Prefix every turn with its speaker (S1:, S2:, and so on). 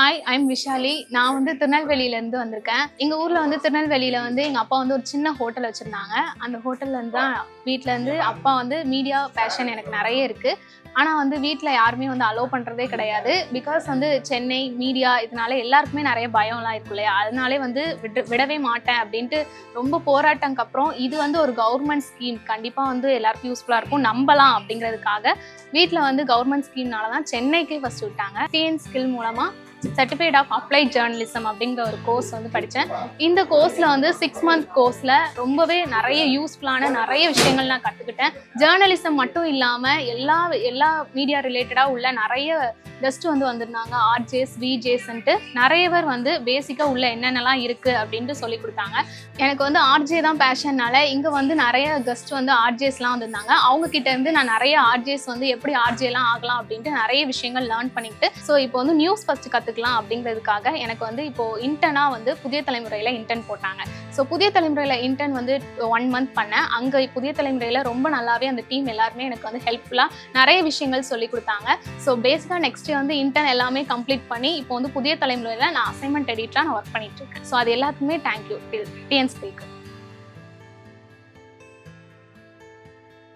S1: Hi I'm Vishali நான் வந்து திருநெல்வேலியிலேருந்து வந்திருக்கேன். எங்கள் ஊரில் வந்து திருநெல்வேலியில் வந்து எங்கள் அப்பா வந்து ஒரு சின்ன ஹோட்டல் வச்சுருந்தாங்க. அந்த ஹோட்டல்லேருந்து தான் வீட்டிலேருந்து அப்பா வந்து மீடியா பேஷன் எனக்கு நிறைய இருக்குது ஆனால் வந்து வீட்டில் யாருமே வந்து அலோவ் பண்ணுறதே கிடையாது. பிகாஸ் வந்து சென்னை மீடியா இதனால எல்லாருக்குமே நிறைய பயம்லாம் இருக்கு இல்லையா? அதனாலே வந்து விட விடவே மாட்டேன் அப்படின்ட்டு ரொம்ப போராட்டம்க்கு அப்புறம் இது வந்து ஒரு கவர்மெண்ட் ஸ்கீம் கண்டிப்பாக வந்து எல்லாருக்கும் யூஸ்ஃபுல்லாக இருக்கும். நம்பலாம் அப்படிங்கிறதுக்காக வீட்டில் வந்து கவர்மெண்ட் ஸ்கீம்னால தான் சென்னைக்கே ஃபஸ்ட் விட்டாங்க. டிஎன் ஸ்கில் மூலமாக சர்டிஃபிகேட் ஆஃப் அப்ளைட் ஜேர்னலிசம் அப்படிங்கிற ஒரு கோர்ஸ் வந்து படித்தேன் இந்த கோர்ஸில் வந்து சிக்ஸ் மந்த் கோர்ஸில் ரொம்பவே நிறைய யூஸ்ஃபுல்லான நிறைய விஷயங்கள் நான் கற்றுக்கிட்டேன் ஜேர்னலிசம் மட்டும் இல்லாமல் எல்லா எல்லா மீடியா ரிலேட்டடாக உள்ள நிறைய கெஸ்ட் வந்து வந்திருந்தாங்க. ஆர்ஜேஸ் விஜேஸ்ன்ட்டு நிறைய பேர் வந்து பேசிக்காக உள்ள என்னென்னலாம் இருக்குது அப்படின்ட்டு சொல்லி கொடுத்தாங்க. எனக்கு வந்து ஆர்ஜே தான் பேஷன்னால இங்கே வந்து நிறைய கெஸ்ட் வந்து ஆர்ஜேஸ்லாம் வந்திருந்தாங்க. அவங்க கிட்டேருந்து நான் நிறைய ஆர்ஜேஸ் வந்து எப்படி ஆர்ஜேலாம் ஆகலாம் அப்படின்ட்டு நிறைய விஷயங்கள் லேர்ன் பண்ணிக்கிட்டு ஸோ இப்போ வந்து நியூஸ் ஃபஸ்ட்டு கற்று கற்றுக்கலாம் அப்படிங்கிறதுக்காக எனக்கு வந்து இப்போ இன்டர்னாக வந்து புதிய தலைமுறையில் இன்டர்ன் போட்டாங்க. ஸோ புதிய தலைமுறையில் இன்டர்ன் வந்து ஒன் மந்த் பண்ணேன். அங்கே புதிய தலைமுறையில் ரொம்ப நல்லாவே அந்த டீம் எல்லாருமே எனக்கு வந்து ஹெல்ப்ஃபுல்லாக நிறைய விஷயங்கள் சொல்லி கொடுத்தாங்க. ஸோ பேசிக்காக நெக்ஸ்ட் வந்து இன்டர்ன் எல்லாமே கம்ப்ளீட் பண்ணி இப்போ வந்து புதிய தலைமுறையில் நான் அசைன்மெண்ட் எடிட்டராக நான் ஒர்க் பண்ணிட்டு இருக்கேன். ஸோ அது எல்லாத்துக்குமே தேங்க்யூ டிஎன் ஸ்பீக்கர்